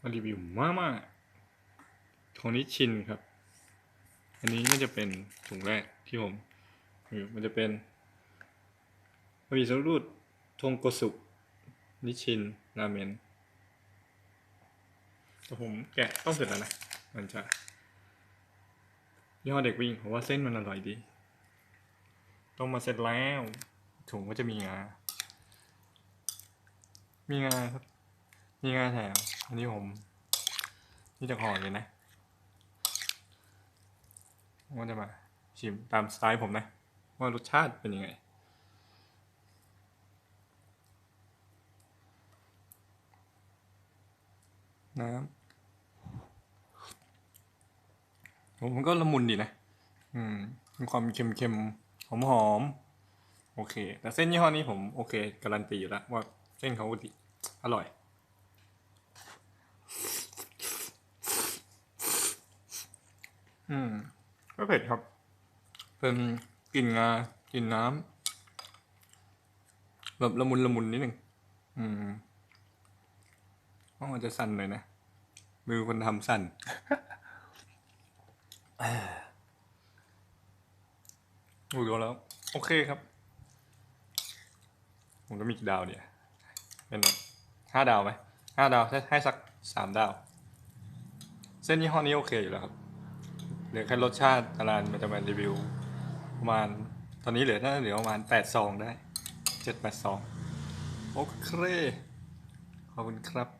มารีวิวมาม่าของนิชชินครับ อันนี้ก็จะเป็นถุงแรกที่ผมมันจะเป็นบะหมี่สำเร็จรูปทงโกสุนิชินราเมนแต่ผมแกะต้องเสร็จแล้วนะ มันจะยี่ห้อเด็กวิ่งผมว่าเส้นมันอร่อยดี ต้มมาเสร็จแล้ว ถุงก็จะมีงา มีงาครับ มีงาแถมอันนี้ผม นี่จะห่อเลยนะผมก็จะมา ชิมตามสไตล์ผมนะ ว่ารสชาติเป็นยังไง น้ำผมมันก็ละมุนดีนะ อืม มีความเค็มๆ หอมๆ โอเค แต่เส้นยี่ห้อนี้ผมโอเค การันตีอยู่แล้วว่าเส้นเขาดีอร่อย อืม ก็เผ็ดครับ เป็นกลิ่นงากลิ่นน้ำแบบละมุนละมุนนิดหนึ่งอืมห้องมันจะสั่นหน่อยนะ มือคนทำสั่นดูดูแล้ว โอเคครับ ผมจะมีกี่ดาวเนี่ยเป็นแบบห้าดาวไหมห้าดาวให้ให้สักสามดาว เส้นยี่ห้อนี้โอเคอยู่แล้วครับ เหลือแค่รสชาติอารานมันจะมารีวิวประมาณตอนนี้เหลือน่าจะเหลือประมาณแปดซองได้เจ็ดแปดซองโอเคขอบคุณครับ